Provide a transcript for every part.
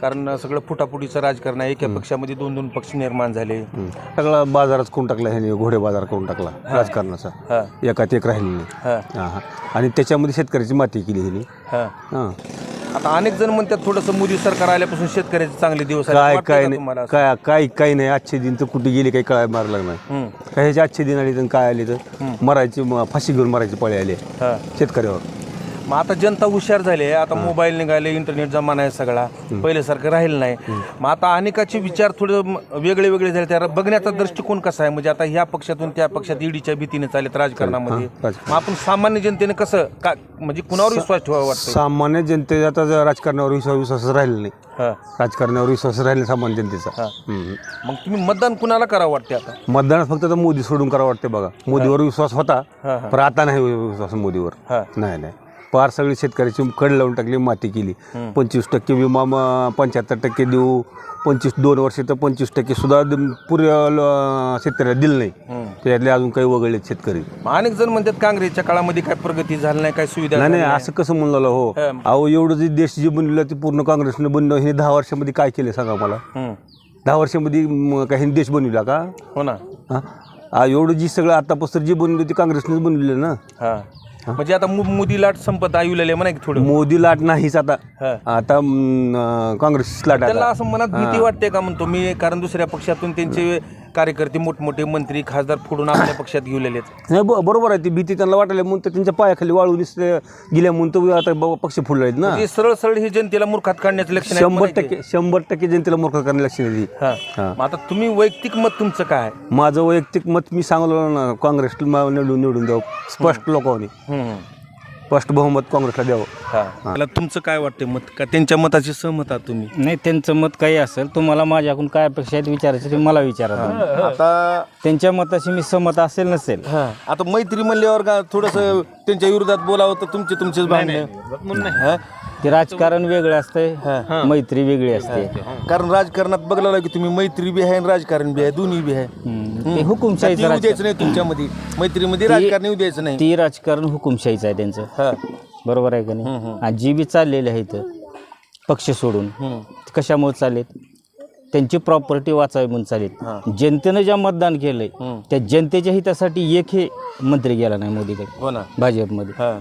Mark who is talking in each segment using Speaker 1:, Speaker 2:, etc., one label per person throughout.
Speaker 1: कारण सगळं फुटाफुटीचं राजकारण आहे. एका पक्षामध्ये दोन दोन पक्ष निर्माण झाले.
Speaker 2: सगळा बाजारच करून टाकला? ह्याने घोडे बाजार करून टाकला? राजकारणाचा. एकात एक राहिलेली. आणि त्याच्यामध्ये शेतकऱ्याची माती केली ह्याने.
Speaker 1: हा. आता अनेक जण म्हणतात थोडंसं मोदी सरकार आल्यापासून शेतकऱ्याचे चांगले दिवस.
Speaker 2: काय काय नाही? काय काय काय नाही. आजचे दिन तर कुठे गेले काही कळाय मारलं नाही. काय ह्याचे आजचे दिन आले तर काय आले तर मरायचे फाशी घेऊन मरायचे पळे आले शेतकऱ्यावर.
Speaker 1: मग आता जनता हुशार झाली आहे. आता मोबाईल निघाले इंटरनेट जमाना आहे सगळा. पहिल्यासारखं राहिलं नाही. मग आता अनेकाचे विचार थोडे वेगळे वेगळे झाले. त्या बघण्याचा दृष्टिकोन कसा आहे? म्हणजे आता ह्या पक्षातून त्या पक्षात ईडीच्या भीतीने चालत राजकारणामध्ये.
Speaker 2: राजकारण.
Speaker 1: मग आपण सामान्य जनतेने कसं का म्हणजे कुणावर विश्वास ठेवावा वाटतं
Speaker 2: सामान्य जनतेचा आता राजकारणावर विश्वास विश्वास राहिला नाही.
Speaker 1: हा.
Speaker 2: राजकारणावर विश्वास राहिला सामान्य जनतेचा.
Speaker 1: मग तुम्ही मतदान कुणाला करावं वाटते आता?
Speaker 2: मतदानात फक्त मोदी सोडून करावं वाटते बघा. मोदीवर विश्वास होता. पण आता नाही विश्वास मोदीवर. नाही नाही. पार सगळी शेतकऱ्याची कड लावून टाकली माती केली. पंचवीस टक्के विमा पंच्याहत्तर टक्के देऊ पंचवीस दोन वर्ष तर पंचवीस टक्के सुद्धा ल- शेतकऱ्याला दिलं नाही. त्यातले अजून काही वगळले शेतकरी.
Speaker 1: अनेक जण म्हणतात काँग्रेसच्या काळामध्ये काय प्रगती झाली नाही काय सुविधा
Speaker 2: नाही असं कसं म्हणलं हो. अहो एवढं जे देश जे बनलेलं ते पूर्ण काँग्रेसनं बनलं. हे दहा वर्षामध्ये काय केलं सांगा मला. दहा वर्षामध्ये काही देश बनविला का?
Speaker 1: हो ना.
Speaker 2: एवढं जी सगळं आतापासून जी बनवली ती काँग्रेसनेच बनवलेलं ना?
Speaker 1: म्हणजे आता मो- मोदी लाट संपत आयुलेले म्हणा की थोडं.
Speaker 2: मोदी लाट नाहीच आता.
Speaker 1: हा.
Speaker 2: आता म, अं, काँग्रेस लाट
Speaker 1: त्याला
Speaker 2: आता.
Speaker 1: असं मनात भीती वाटते का म्हणतो मी? कारण दुसऱ्या पक्षातून त्यांचे कार्यकर्ते मोठमोठे मंत्री खासदार फोडून आपल्या पक्षात घेऊन
Speaker 2: नाही ब- बरोबर आहे ती भीती त्यांना वाटायला म्हणून तर त्यांच्या पायाखाली वाळून दिसले- गेल्या म्हणून तर आता बाबा पक्ष फुलले आहेत ना
Speaker 1: म्हणजे सरळ सरळ ही जनतेला मूर्खात काढण्याचं लक्षण आहे
Speaker 2: शंभर
Speaker 1: म्हणायचे.
Speaker 2: टक्के शंभर टक्के जनतेला मूर्ख करण्याला लक्ष नाही दिली.
Speaker 1: हा.
Speaker 2: हा.
Speaker 1: मग आता तुम्ही वैयक्तिक मत तुमचं काय आहे?
Speaker 2: माझं वैयक्तिक मत मी सांगलो ना काँग्रेसला निवडून निवडून द्यावं स्पष्ट लोकांनी
Speaker 1: हम्म.
Speaker 2: स्पष्ट बहुमत काँग्रेसला द्यावं.
Speaker 1: हा. मला तुमचं काय वाटतं मत? का त्यांच्या मताशी सहमत आहात तुम्ही?
Speaker 3: नाही त्यांचं मत काही असेल तुम्हाला माझ्याकडून काय अपेक्षा आहेत विचारायचं ते मला विचारा तुम्ही.
Speaker 1: आता
Speaker 3: त्यांच्या मताशी मी सहमत असेल नसेल.
Speaker 1: हा. आता मैत्री म्हणल्यावर का थोडस त्यांच्या विरोधात बोलावं तर तुमचे तुमचेच भांडणं
Speaker 3: ते राजकारण वेगळं असतंय मैत्री वेगळी असते.
Speaker 1: कारण राजकारणात बघला की तुम्ही मैत्री बी आहे आणि राजकारण बी आहे दोन्ही बी आहे.
Speaker 3: हम्म. ते हुकुमशाहीचं
Speaker 1: द्यायचं नाही तुमच्यामध्ये. मैत्रीमध्ये राजकारण येऊ द्यायचं नाही.
Speaker 3: ती राजकारण हुकुमशाहीचं आहे त्यांचं.
Speaker 1: हा.
Speaker 3: बरोबर आहे का नाही? आणि जी बी चाललेली आहे इथं पक्ष सोडून
Speaker 1: हम्म.
Speaker 3: ते कशामुळे चालेत त्यांची प्रॉपर्टी वाचावी म्हणून चालेत जनतेनं ज्या मतदान केलंय
Speaker 1: हम्म.
Speaker 3: त्या जनतेच्या हितासाठी एक हे मंत्री गेला नाही मोदीकडे.
Speaker 1: हो ना.
Speaker 3: भाजपमध्ये.
Speaker 1: हा.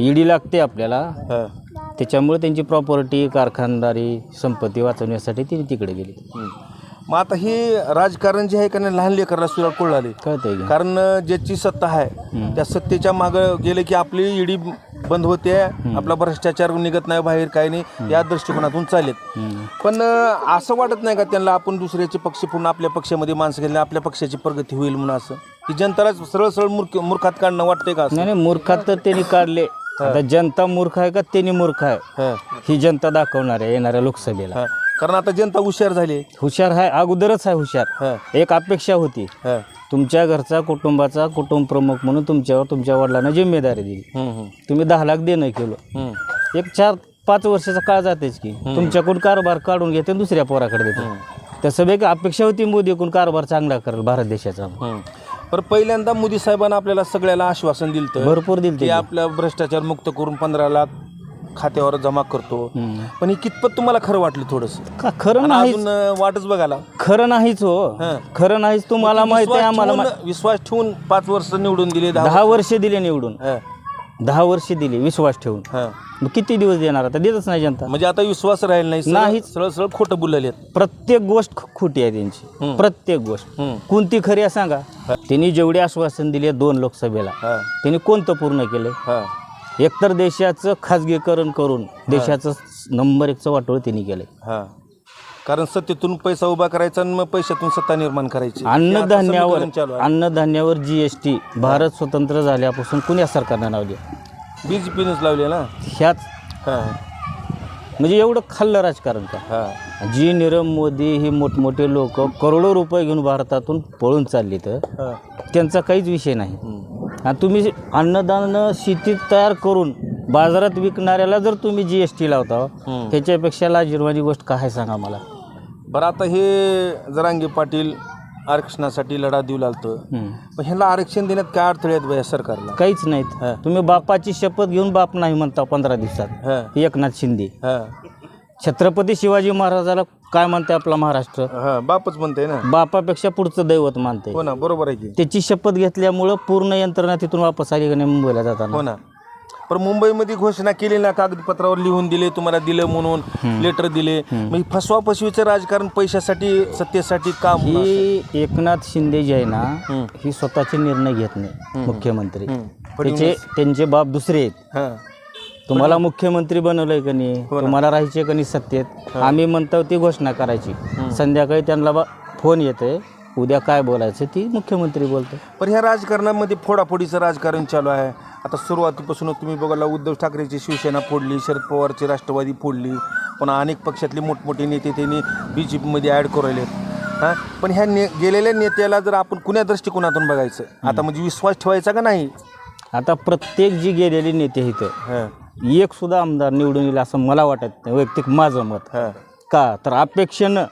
Speaker 3: ईडी लागते आपल्याला.
Speaker 1: हा.
Speaker 3: त्याच्यामुळे त्यांची प्रॉपर्टी कारखानदारी संपत्ती वाचवण्यासाठी ती तिकडे गेली
Speaker 1: हम्म. मग आता हे राजकारण जे आहे का नाही लहान लेकरला सुद्धा कळलं.
Speaker 3: कळतंय की.
Speaker 1: कारण ज्याची सत्ता आहे त्या सत्तेच्या मागं गेले की आपली ईडी बंद होते आपला भ्रष्टाचार निघत नाही बाहेर काही नाही या दृष्टिकोनातून चालेल. पण असं वाटत नाही का त्यांना आपण दुसऱ्याचे पक्ष पूर्ण आपल्या पक्षामध्ये माणसं गेले आपल्या पक्षाची प्रगती होईल म्हणून असं? की जनताला सरळ सरळ मूर्ख मूर्खात काढणं वाटतंय का असं?
Speaker 3: नाही नाही मूर्खात तर त्यांनी काढले. आता जनता मूर्ख आहे का त्यांनी मूर्ख आहे?
Speaker 1: हा.
Speaker 3: ही जनता दाखवणार आहे येणाऱ्या लोकसभेला.
Speaker 1: कारण आता जनता हुशार झाली.
Speaker 3: हुशार आहे अगोदरच आहे हुशार.
Speaker 1: हा.
Speaker 3: एक अपेक्षा होती. तुमच्या घरचा कुटुंबाचा कुटुंब प्रमुख म्हणून तुमच्यावर तुमच्या वडिलांना जिम्मेदारी दिली. तुम्ही दहा लाख देणं केलं. एक चार पाच वर्षाचा काळ जातेच की. तुमच्याकडून कारभार काढून घेते दुसऱ्या पोराकडे देते. तसं एक अपेक्षा होती मोदीकडून कारभार चांगला करेल भारत देशाचा.
Speaker 1: पण पहिल्यांदा मोदी साहेबांना आपल्याला सगळ्याला आश्वासन दिलं
Speaker 3: भरपूर दिल
Speaker 1: की आपल्या भ्रष्टाचार मुक्त करून पंधरा लाख खात्यावर जमा करतो. पण हे कितपत तुम्हाला खरं वाटलं थोडस?
Speaker 3: खरं नाही
Speaker 1: वाटच बघायला.
Speaker 3: खरं नाहीच हो.
Speaker 1: हं.
Speaker 3: खरं नाहीच तुम्हाला माहिती आहे आम्हाला
Speaker 1: विश्वास ठेवून पाच वर्ष निवडून दिले दहा
Speaker 3: वर्ष. दिले निवडून. दहा वर्ष दिली विश्वास ठेवून.
Speaker 1: हं.
Speaker 3: मग किती दिवस देणार आता? देतच नाही जनता.
Speaker 1: म्हणजे आता विश्वास राहील नाही सरळ-
Speaker 3: नाहीच.
Speaker 1: सरळ सरळ खोटं बोललेले
Speaker 3: प्रत्येक गोष्ट खो- खोटी आहे त्यांची. प्रत्येक गोष्ट. कोणती खरी आहे सांगा? त्यांनी जेवढे आश्वासन दिले दोन लोकसभेला त्यांनी कोणतं पूर्ण केलंय एकतर देशाचं खाजगीकरण करून देशाचं नंबर एकचं वाटोळ त्यांनी केलंय.
Speaker 1: कारण सत्तेतून पैसा उभा करायचा आणि मग पैशातून सत्ता निर्माण करायची.
Speaker 3: अन्नधान्यावर. अन्नधान्यावर जीएसटी भारत स्वतंत्र झाल्यापासून कुण्या सरकारनं लावली?
Speaker 1: बीजेपीनेच लावले ना?
Speaker 3: ह्याच? म्हणजे एवढं खाल्लं राजकारण का?
Speaker 1: हा,
Speaker 3: जी नीरव मोदी ही मोठमोठे लोक करोडो रुपये घेऊन भारतातून पळून चालली तर
Speaker 1: हा.
Speaker 3: त्यांचा काहीच विषय नाही. आणि तुम्ही अन्नदान शेतीत तयार करून बाजारात विकणाऱ्याला जर तुम्ही जी एस टी लावता
Speaker 1: हम्म.
Speaker 3: ह्याच्यापेक्षा लाजीरवाणी गोष्ट काय सांगा मला?
Speaker 1: बरं आता हे जरांगे पाटील आरक्षणासाठी लढा देऊ लागतं. पण ह्याला आरक्षण देण्यात काय अडथळे आहेत बया सरकारला?
Speaker 3: काहीच नाहीत. तुम्ही बापाची शपथ घेऊन बाप नाही म्हणता पंधरा दिवसात. एकनाथ शिंदे. छत्रपती शिवाजी महाराजाला काय म्हणते आपला महाराष्ट्र?
Speaker 1: हा बापच म्हणते ना.
Speaker 3: बापापेक्षा पुढचं दैवत मानते
Speaker 1: हो ना बरोबर आहे की.
Speaker 3: त्याची शपथ घेतल्यामुळं पूर्ण यंत्रणा तिथून वापस आली का नाही मुंबईला जाताना?
Speaker 1: हो ना. पण मुंबईमध्ये घोषणा केली ना कागदपत्रावर लिहून दिले तुम्हाला दिलं म्हणून लेटर दिले. मग ही फसवा फसवीचं राजकारण पैशासाठी सत्तेसाठी काम
Speaker 3: ही एकनाथ शिंदे जे आहे ना ही स्वतःचे निर्णय घेत नाही मुख्यमंत्री. त्याचे त्यांचे बाप दुसरे आहेत.
Speaker 1: हा.
Speaker 3: तुम्हाला मुख्यमंत्री बनवलंय का नाही? तुम्हाला राहायचे का नाही सत्तेत? आम्ही म्हणतो ती घोषणा करायची. संध्याकाळी त्यांना फोन येतोय. उद्या काय बोलायचं ती मुख्यमंत्री बोलतो
Speaker 1: पण ह्या राजकारणामध्ये फोडाफोडीचं राजकारण चालू आहे. आता सुरुवातीपासून तुम्ही बघायला उद्धव ठाकरेची शिवसेना फोडली शरद पवारची राष्ट्रवादी फोडली पुन्हा अनेक पक्षातले मोठमोठे नेते त्यांनी बी जे पीमध्ये ॲड करवलेत हां? पण ह्या ने गेलेल्या नेत्याला जर आपण कुण्या दृष्टिकोनातून बघायचं आता म्हणजे विश्वास ठेवायचा का नाही?
Speaker 3: आता प्रत्येक जी गेलेली नेते इथं
Speaker 1: हां.
Speaker 3: एक सुद्धा आमदार निवडून येईल असं मला वाटत नाही वैयक्तिक माझं मत.
Speaker 1: हां.
Speaker 3: का? तर अपेक्षेनं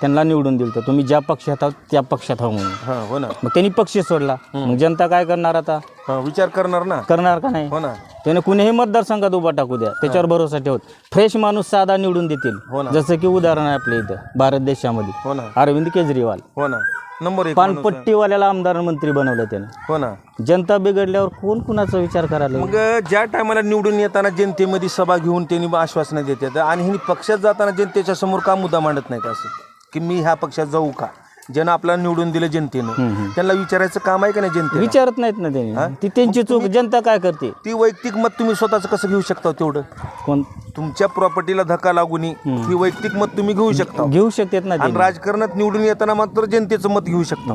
Speaker 3: त्यांना निवडून दिलं तर तुम्ही ज्या पक्षात आहात त्या पक्षात आहो म्हणून.
Speaker 1: हां हो ना.
Speaker 3: मग त्यांनी पक्ष सोडला. मग जनता काय करणार आता?
Speaker 1: हां विचार करणार ना.
Speaker 3: करणार का नाही?
Speaker 1: हो ना.
Speaker 3: त्याने कुणीही मतदारसंघात उभा टाकू द्या. त्याच्यावर भरोसा ठेवत. फ्रेश माणूस साधा निवडून देतील.
Speaker 1: हो ना.
Speaker 3: जसं की उदाहरण आहे आपल्या इथं भारत देशामध्ये.
Speaker 1: हो ना.
Speaker 3: अरविंद केजरीवाल.
Speaker 1: हो ना. नंबर एक माणूस आहे.
Speaker 3: पानपट्टीवाल्याला आमदार मंत्री बनवलं त्याने.
Speaker 1: हो ना.
Speaker 3: जनता बिघडल्यावर कोण कुणाचा विचार करायला
Speaker 1: मग ज्या टायमाला निवडून येताना जनतेमध्ये सभा घेऊन त्यांनी आश्वासनं देतात आणि ह्यांनी पक्षात जाताना जनतेच्या समोर का मुद्दा मांडत नाहीत असं? की मी ह्या पक्षात जाऊ का? ज्यानं आपल्याला निवडून दिलं जनतेनं. त्यांना विचारायचं काम आहे का नाही जनते
Speaker 3: विचारत नाहीत ना त्यांनी. ती त्यांची चूक जनता काय करते?
Speaker 1: ती वैयक्तिक मत तुम्ही स्वतःच कसं घेऊ शकता तेवढं?
Speaker 3: कोण?
Speaker 1: तुमच्या प्रॉपर्टीला धक्का लागून ही वैयक्तिक मत तुम्ही घेऊ शकता.
Speaker 3: घेऊ शकतात ना
Speaker 1: आणि राजकारणात निवडून येताना मात्र जनतेचं मत घेऊ शकता.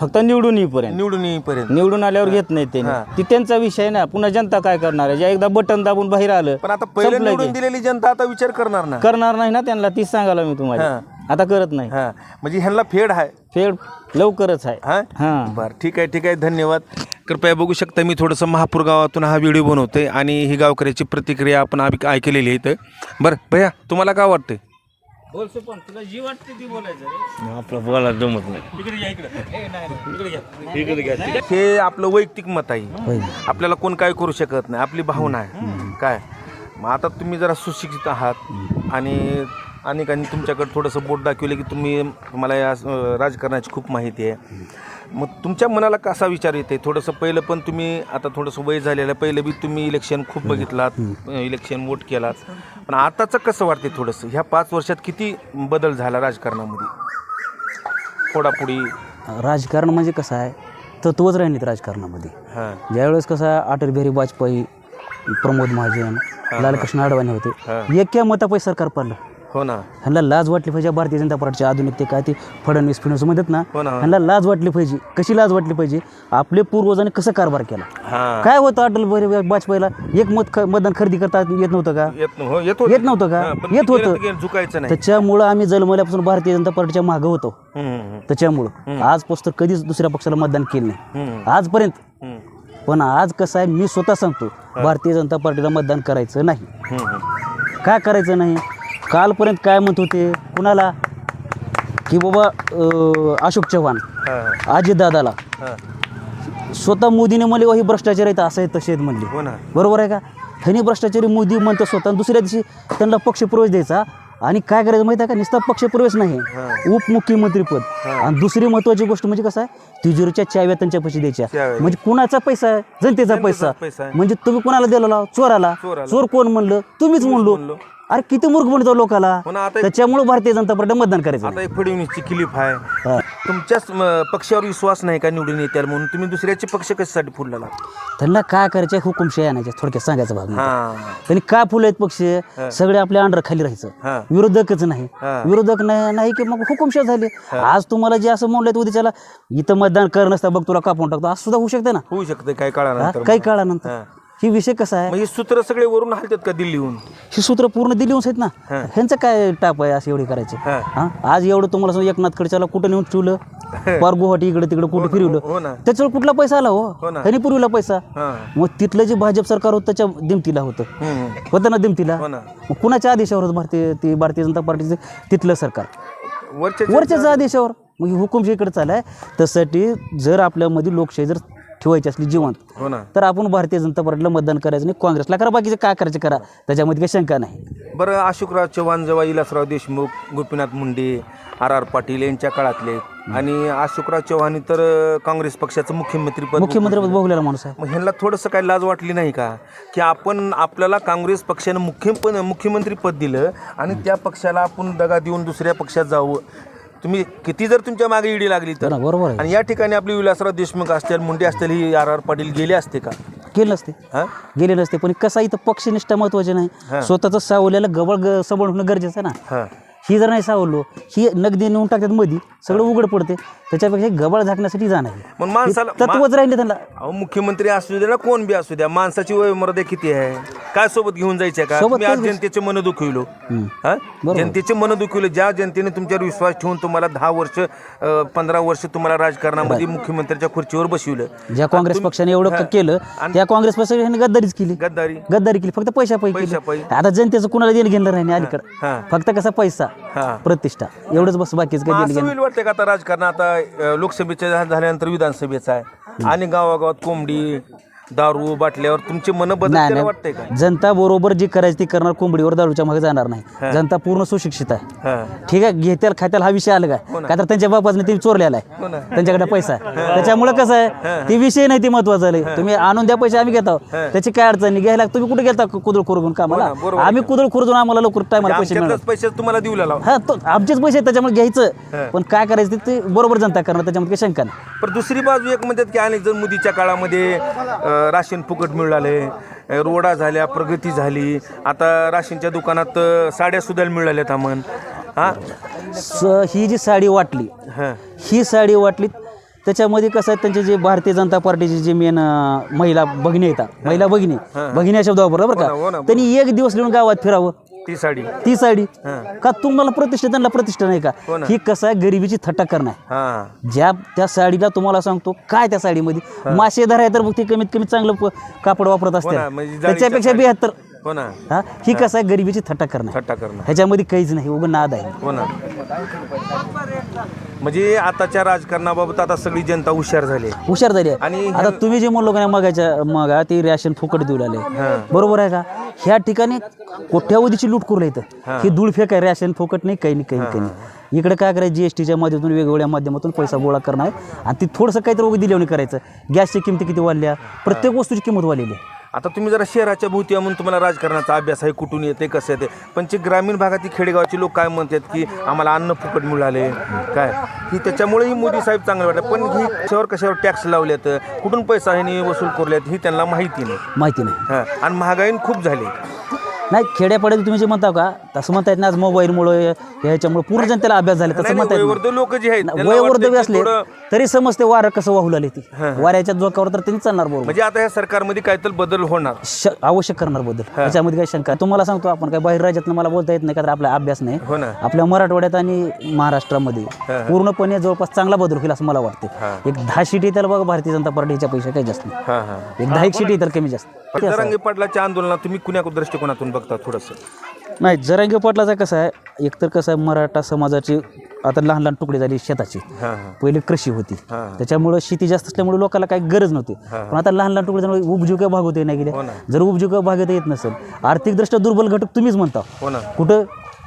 Speaker 3: फक्त निवडून येईपर्यंत.
Speaker 1: निवडून येईपर्यंत.
Speaker 3: निवडून आल्यावर घेत नाही त्यांनी ती त्यांचा विषय ना पुन्हा जनता काय करणार आहे? ज्या एकदा बटन दाबून बाहेर आलं
Speaker 1: पण आता पहिले
Speaker 3: संपलं
Speaker 1: निवडून
Speaker 3: की.
Speaker 1: दिलेली जनता आता विचार करणार ना.
Speaker 3: करणार नाही ना त्यांना तीच सांगायला मी तुम्हाला. आता करत नाही.
Speaker 1: हा. म्हणजे ह्यांना फेड आहे.
Speaker 3: फेड लवकरच आहे.
Speaker 1: हा?
Speaker 3: हां.
Speaker 1: बरं ठीक आहे ठीक आहे. धन्यवाद. कृपया बघू शकता मी थोडंसं महापूर गावातून हा व्हिडिओ बनवतोय आणि ही गावकऱ्याची प्रतिक्रिया आपण ऐकलेली आहे इथं. बरं भैया तुम्हाला काय वाटतंय?
Speaker 3: तुला जी वाटते ती बोलायचं
Speaker 4: आपलं बोलायला जमत नाही.
Speaker 1: हे आपलं वैयक्तिक मत आहे. आपल्याला कोण काय करू शकत नाही आपली भावना आहे. काय? मग आता तुम्ही जरा सुशिक्षित आहात आणि अनेकांनी तुमच्याकडे थोडंसं बोट दाखवलं की तुम्ही तुम्हाला या अं, राजकारणाची खूप माहिती आहे. मग तुमच्या मनाला कसा विचार येते थोडंसं पहिलं पण तुम्ही आता थोडंसं वय झालेलं आहे पहिलं बी तुम्ही इलेक्शन खूप बघितलात इलेक्शन वोट केलात. पण आताचं कसं वाटते थोडंसं? ह्या पाच वर्षात किती बदल झाला राजकारणामध्ये? फोडाफोडी.
Speaker 5: राजकारण म्हणजे कसं आहे? तत्वच राहिलीत राजकारणामध्ये.
Speaker 1: हां.
Speaker 5: ज्यावेळेस कसं आहे अटल बिहारी वाजपेयी प्रमोद महाजन लालकृष्ण अडवाणी होते एका मतापैकी सरकार पडलं.
Speaker 1: हो ना.
Speaker 5: ह्यांना लाज वाटली पाहिजे भारतीय जनता पार्टीची आधुनिक ते काय ते फडणवीस फिणवीस म्हणतात ना
Speaker 1: हो ना.
Speaker 5: ह्यांना लाज वाटली पाहिजे. कशी लाज वाटली पाहिजे? आपले पूर्वजांनी कसं कारभार केला?
Speaker 1: हां.
Speaker 5: काय होतं अटल बिहारी वाजपेयीला? एक मत ख- मतदान खरेदी करता येत नव्हतं का?
Speaker 1: येत नव्ह- हो, येत होतं.
Speaker 5: येत नव्हतं का?
Speaker 1: पण
Speaker 5: येत
Speaker 1: गेलं
Speaker 5: होतं.
Speaker 1: झुकायचं नाही.
Speaker 5: त्याच्यामुळं आम्ही जन्मल्यापासून भारतीय जनता पार्टीच्या मागं होतो.
Speaker 1: हम्म, हम्म,
Speaker 5: त्याच्यामुळं. आजपासून कधीच दुसऱ्या पक्षाला मतदान केलं नाही.
Speaker 1: हम्म,
Speaker 5: आजपर्यंत.
Speaker 1: हम्म,
Speaker 5: पण आज कसं आहे मी स्वतः सांगतो भारतीय जनता पार्टीला मतदान करायचं नाही.
Speaker 1: हम्म, हम्म.
Speaker 5: काय करायचं नाही? कालपर्यंत काय म्हणत होते? कुणाला? की बाबा अं, अशोक चव्हाण अजितदादाला. स्वतः मोदीने म्हणले ही भ्रष्टाचार आहेत असं आहे तसे आहेत म्हणले.
Speaker 1: हो ना.
Speaker 5: बरोबर आहे का? ह्यानी भ्ष्टाचारी मोदी म्हणतो स्वतः. आणि दुसऱ्या दिवशी त्यांना पक्षप्रवेश द्यायचा. आणि काय करायचं माहिती आहे का? नुसता पक्षप्रवेश नाही. उपमुख्यमंत्रीपद आणि दुसरी महत्वाची गोष्ट म्हणजे कसं आहे? तिजोरीच्या चाव्या त्यांच्या पैसे द्यायच्या.
Speaker 1: चाव्या.
Speaker 5: म्हणजे कुणाचा पैसा आहे? जनतेचा पैसा.
Speaker 1: पैसा आहे.
Speaker 5: म्हणजे तुम्ही कुणाला दिलेला? चोराला.
Speaker 1: चोराला.
Speaker 5: चोर कोण म्हणलं? तुम्हीच म्हणलो. अरे किती मूर्ख म्हणतो लोकाला?
Speaker 1: हो ना, आता एक-
Speaker 5: त्याच्यामुळे भारतीय जनता पार्टी मतदान करायचं.
Speaker 1: आता एक फडणवीसची आहे.
Speaker 5: हा.
Speaker 1: तुमच्याच पक्षावर विश्वास नाही का निवडून येतील म्हणून? तुम्ही दुसऱ्याचे पक्ष कशासाठी फुलला
Speaker 5: त्यांना काय करायचं हुकुमशाही आणायच्या थोडक्यात सांगायचं भाग.
Speaker 1: हा.
Speaker 5: त्यांनी काय फुलं आहेत पक्ष? सगळे आपल्या अंडर खाली राहायचं.
Speaker 1: हा.
Speaker 5: विरोधकच नाही.
Speaker 1: हा.
Speaker 5: विरोधक नाही नाही की मग हुकुमशाह झाले. आज तुम्हाला जे असं म्हणलं उद्याच्याला इथं मतदान कर नसता बघ तुला कापून टाकतो. आज सुद्धा होऊ शकतं ना.
Speaker 1: होऊ शकतं काही? काळानंतर
Speaker 5: काही काळानंतर.
Speaker 1: हा.
Speaker 5: ही विषय कसा आहे?
Speaker 1: मग हे सूत्र सगळे वरून हलतात का दिल्लीहून?
Speaker 5: ही सूत्र पूर्ण दिल्लीहून आहेत ना? ह्यांचं काय टाप आहे असं एवढी करायचे?
Speaker 1: हा.
Speaker 5: हा? आज एवढं तुम्हाला सांगू, एकनाथ खडच्याला कुठं नेऊन ठेवलं? पार गुवाहाटी इकडे तिकडे कुठं
Speaker 1: हो
Speaker 5: फिरवलं?
Speaker 1: ना.
Speaker 5: त्याच्यावर कुठला पैसा आला हो?
Speaker 1: हो ना.
Speaker 5: त्यांनी पुरविला पैसा?
Speaker 1: हा.
Speaker 5: मग तिथलं जे भाजप सरकार होतं त्याच्या दिमतीला होतं.
Speaker 1: हम्म.
Speaker 5: होतं ना दिमतीला?
Speaker 1: हो ना.
Speaker 5: मग कुणाच्या आदेशावर होतं भारतीय ती भारतीय जनता पार्टीचं? तिथलं सरकार.
Speaker 1: वरच्या
Speaker 5: वरच्याच आदेशावर. मग ही हुकुमशाही इकडे चालाय त्यासाठी जर आपल्यामध्ये लोकशाही जर ठेवायची असली जिवंत.
Speaker 1: हो ना.
Speaker 5: तर आपण भारतीय जनता पार्टीला मतदान करायचं नाही काँग्रेसला करा बाकीचे काय करायचे करा. त्याच्यामध्ये काही शंका नाही.
Speaker 1: बरं अशोकराव चव्हाण जेव्हा इलासराव देशमुख गोपीनाथ मुंडे आर आर पाटील यांच्या काळातले. आणि अशोकराव चव्हाण तर काँग्रेस पक्षाचं मुख्यमंत्रीपद
Speaker 5: मुख्यमंत्री बघलेला माणूस आहे.
Speaker 1: मग ह्यांना थोडंसं काय लाज वाटली नाही का? की आपण आपल्याला काँग्रेस पक्षानं मुख्य मुख्यमंत्री पद दिलं आणि त्या पक्षाला आपण दगा देऊन दुसऱ्या पक्षात जावं. तुम्ही किती जर तुमच्या मागे ईडी लागली तर?
Speaker 5: ना, बरोबर आहे.
Speaker 1: आणि या ठिकाणी आपले विलासराव देशमुख असतील मुंडे असतील ही आर आर पाटील गेले असते का?
Speaker 5: गेले नसते.
Speaker 1: हा?
Speaker 5: गेले नसते पण कसा इथं पक्षनिष्ठा महत्वाची नाही. स्वतःचं सावल्याला गबळ ग- सबळ होणं गरजेचं आहे ना.
Speaker 1: हा.
Speaker 5: ही जर नाही सावरलो ही नगदी नेऊन टाकतात मधी सगळं उघड पडते. त्याच्यापेक्षा गबळ झाकण्यासाठी जाणार
Speaker 1: मग माणसाला
Speaker 5: तत्वच राहिले त्यांना.
Speaker 1: अहो मुख्यमंत्री असू दे ना कोण बी असू द्या माणसाची वयोमर्यादा किती आहे? काय सोबत घेऊन जायचे का?
Speaker 5: सोबत
Speaker 1: तुम्ही आज
Speaker 5: तेच
Speaker 1: जनतेचे मन दुखविलो. हा? जनतेचे मन दुखविले. ज्या जनतेने तुमच्यावर विश्वास ठेवून तुम्हाला दहा वर्ष अं, पंधरा वर्ष तुम्हाला राजकारणामध्ये मुख्यमंत्र्याच्या खुर्चीवर बसविलं.
Speaker 5: ज्या काँग्रेस पक्षाने एवढं क- केलं त्या काँग्रेस पक्षाने गद्दारीच केली.
Speaker 1: गद्दारी.
Speaker 5: गद्दारी केली. फक्त पैशा
Speaker 1: पैशापायी.
Speaker 5: आता जनतेचं कुणाला देणं घेणार नाही अलीकडे?
Speaker 1: हा.
Speaker 5: फक्त कसा पैसा.
Speaker 1: हा.
Speaker 5: प्रतिष्ठा. एवढंच बस बाकीच काही
Speaker 1: असं
Speaker 5: देणं
Speaker 1: होईल वाटतं का आता राजकारण आता अं, लोकसभेचं झा- झाल्यानंतर विधानसभेचं आहे. आणि गावागावात कोंबडी दारू बाटल्यावर तुमचे मन
Speaker 5: नाही
Speaker 1: बदल वाटतंय का
Speaker 5: नाही जनता बरोबर जी करायची ती करणार कोंबडीवर दारूच्या मागे जाणार नाही. जनता पूर्ण सुशिक्षित आहे.
Speaker 1: हा.
Speaker 5: ठीक आहे घेत्याल खात्याल हा विषय आला काय? का तर त्यांच्या बापाने ते चोरलेला
Speaker 1: हो.
Speaker 5: आहे त्यांच्याकडे पैसा आहे. त्याच्यामुळे कसं आहे ते विषय नाही ते महत्वाचं आहे तुम्ही आणून द्या पैसे आम्ही घेतो. त्याची काय अडचण नाही. घ्यायला तुम्ही कुठे घेता कुदळ खोरगून कामाला?
Speaker 1: बरोबर
Speaker 5: आम्ही कुदळ खोरजून आम्हाला लवकर टायमाला पैसे मिळणार.
Speaker 1: आमच्यातलेच पैसे तुम्हाला देऊ लावा
Speaker 5: हा तो आमचेच पैसे आहेत त्याच्यामुळे घ्यायचं. पण काय करायचं ते- ते बरोबर जनता करणार त्याच्यामध्ये काही शंका नाही.
Speaker 1: पण दुसरी बाजू एक म्हणतात की अनेक जण मोदीच्या काळामध्ये अं, राशन फुकट मिळाले रोडा झाल्या प्रगती झाली. आता राशनच्या दुकानात अं, साड्या सुद्धा मिळाल्यात आम्हाला हा?
Speaker 5: स- ही जी साडी वाटली
Speaker 1: हा.
Speaker 5: ही साडी वाटली त्याच्यामध्ये कसं आहे त्यांचे जे भारतीय जनता पार्टीचे जे मेन महिला भगिनी येतात महिला भगिनी भगिनी शब्द वापरला बरं
Speaker 1: हो ना,
Speaker 5: का त्यांनी एक दिवस लिहून गावात फिरावं.
Speaker 1: ती साडी.
Speaker 5: ती साडी? का तुम्हाला प्रतिष्ठा त्यांना प्रतिष्ठा नाही का?
Speaker 1: हो ना.
Speaker 5: ही कसं आहे गरिबीची थट्टा करणं आहे.
Speaker 1: हा.
Speaker 5: ज्या त्या साडीला तुम्हाला सांगतो काय त्या साडीमध्ये? मासे धर आहे तर मग ती कमीत कमी चांगलं प- कापड वापरत
Speaker 1: ना,
Speaker 5: असते
Speaker 1: म्हणजे जाळीच्या
Speaker 5: त्याच्यापेक्षा
Speaker 1: साडी.
Speaker 5: बेहत्तर.
Speaker 1: हो ना.
Speaker 5: हा ही. कसं आहे गरिबीची थट्टा करणं आहे.
Speaker 1: थट्टा करणं.
Speaker 5: ह्याच्यामध्ये काहीच नाही उगं नाद आहे.
Speaker 1: हो ना. म्हणजे आताच्या राजकारणाबाबत आता सगळी जनता हुशार झाली आहे.
Speaker 5: हुशार झाली आहे.
Speaker 1: आणि
Speaker 5: आता तुम्ही जे म्हणलो का नाही मगाच्या मगा ते रॅशन फुकट देऊ लागले. बरोबर आहे का? ह्या ठिकाणी कोट्यावधीची लूट करू इथं. ही. धूळ फेक आहे रॅशन फुकट नाही काही नाही काही नाही, काही नाही. इकडे काय करायचं? जीएसटीच्या माध्यमातून वेगवेगळ्या माध्यमातून पैसा गोळा करणं आहे आणि ती थोडंसं काहीतरी उगी दिल्याने करायचं. गॅसची किमती किती वाढल्या? प्रत्येक वस्तूची किंमत वाढलेली आहे.
Speaker 1: आता तुम्ही जरा शहराच्या भोवती म्हणून तुम्हाला राजकारणाचा अभ्यास आहे कुठून येते कसं येते. पण जे ग्रामीण भागातील खेडेगावाचे लोक काय म्हणतात की आम्हाला अन्न फुकट मिळाले काय? ही त्याच्यामुळे ही मोदी साहेब चांगलं वाटतं पण ही कशावर कशावर टॅक्स लावल्यात कुठून पैसा ह्याने वसूल करल्यात ही त्यांना माहिती नाही.
Speaker 5: माहिती नाही.
Speaker 1: हां. आणि महागाई खूप झाली.
Speaker 5: नाही खेड्यापाड्यात तुम्ही जे म्हणता का तसं म्हणता येत ना आज मोबाईलमुळे ह्याच्यामुळे पूर्ण जनतेला अभ्यास झाला तसं म्हणता येत नाही.
Speaker 1: लोक जे आहेत त्यांना की
Speaker 5: असले
Speaker 1: थोडं-
Speaker 5: तरी समजते वारं कसं वाहू लागले ती. वाऱ्याच्या जोकावर तर त्यांनी चालणार बरोबर.
Speaker 1: म्हणजे आता या सरकारमध्ये काहीतरी बदल होणार.
Speaker 5: श- आवश्यक करणार बद्दल त्याच्यामध्ये काही शंका. तुम्हाला सांगतो आपण काय बाहेर राज्यातनं मला बोलता येत नाही का तर आपला अभ्यास नाही.
Speaker 1: हो ना.
Speaker 5: आपल्या मराठवाड्यात आणि महाराष्ट्रामध्ये पूर्णपणे जवळपास चांगला बदल होईल असं मला वाटते एक दहा सीट येतात बघा भारतीय जनता पार्टीच्या पैसे काही जास्त नाही.
Speaker 1: हां हां.
Speaker 5: एक दहा एक सीट येतात कमी जास्त.
Speaker 1: जरांगे पाटलाच्या आंदोलनात तुम्ही कुण्या दृष्टिकोनातून बघता थोडंसं.
Speaker 5: नाही जरांगे पाटलाचा कसं आहे एकतर कसं आहे मराठा समाजाची आता लहान लहान तुकडे झाली शेताची.
Speaker 1: हां हां.
Speaker 5: पहिले कृषी होती.
Speaker 1: हां.
Speaker 5: त्याच्यामुळं शेती जास्त असल्यामुळे लोकांना काही गरज नव्हती. पण आता लहान लहान तुकडे झाल्यामुळे उपजीविका भाग होते नाही गेले जर उपजीविका भाग येता येत नसेल आर्थिकदृष्ट्या दुर्बल घटक तुम्हीच म्हणता.
Speaker 1: हो ना.
Speaker 5: कुठं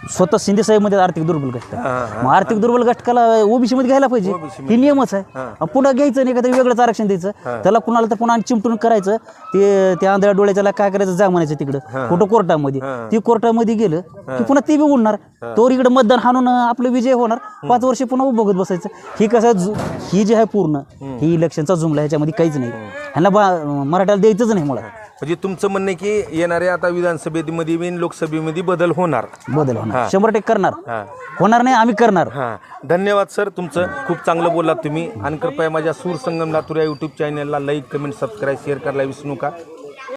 Speaker 5: स्वतः शिंदे साहेबमध्ये आर्थिक दुर्बल घटक. मग आर्थिक दुर्बल घटकाला ओबीसी मध्ये घ्यायला पाहिजे. हे नियमच आहे. पुन्हा घ्यायचं नाही काहीतरी वेगळंच आरक्षण द्यायचं. त्याला कुणाला तर पुन्हा चिमटून करायचं. ते त्या आंधळ्या डोळ्याच्याला काय करायचं जा म्हणायचं तिकडं. कुठं कोर्टामध्ये? ती कोर्टामध्ये गेलं की पुन्हा ते बी उडणार. तोवर इकडे मतदान हाणून आपलं विजय होणार. पाच वर्ष पुन्हा उभं बसायचं. ही कसं ही जी आहे पूर्ण ही इलेक्शनचा जुमला ह्याच्यामध्ये काहीच नाही. ह्यांना बा मराठ्याला द्यायचंच नाही मुळात.
Speaker 1: म्हणजे तुमचं म्हणणं की येणाऱ्या आता विधानसभेमध्ये लोकसभेमध्ये बदल होणार.
Speaker 5: बदल होणार. शंभर टक्के करणार. होणार नाही आम्ही करणार.
Speaker 1: हां. धन्यवाद सर. तुमचं खूप चांगलं बोललात तुम्ही. आणि कृपया माझ्या सूर संगम लातूर या यूट्यूब चॅनलला लाईक कमेंट सबस्क्राईब शेअर करायला विसरू नका.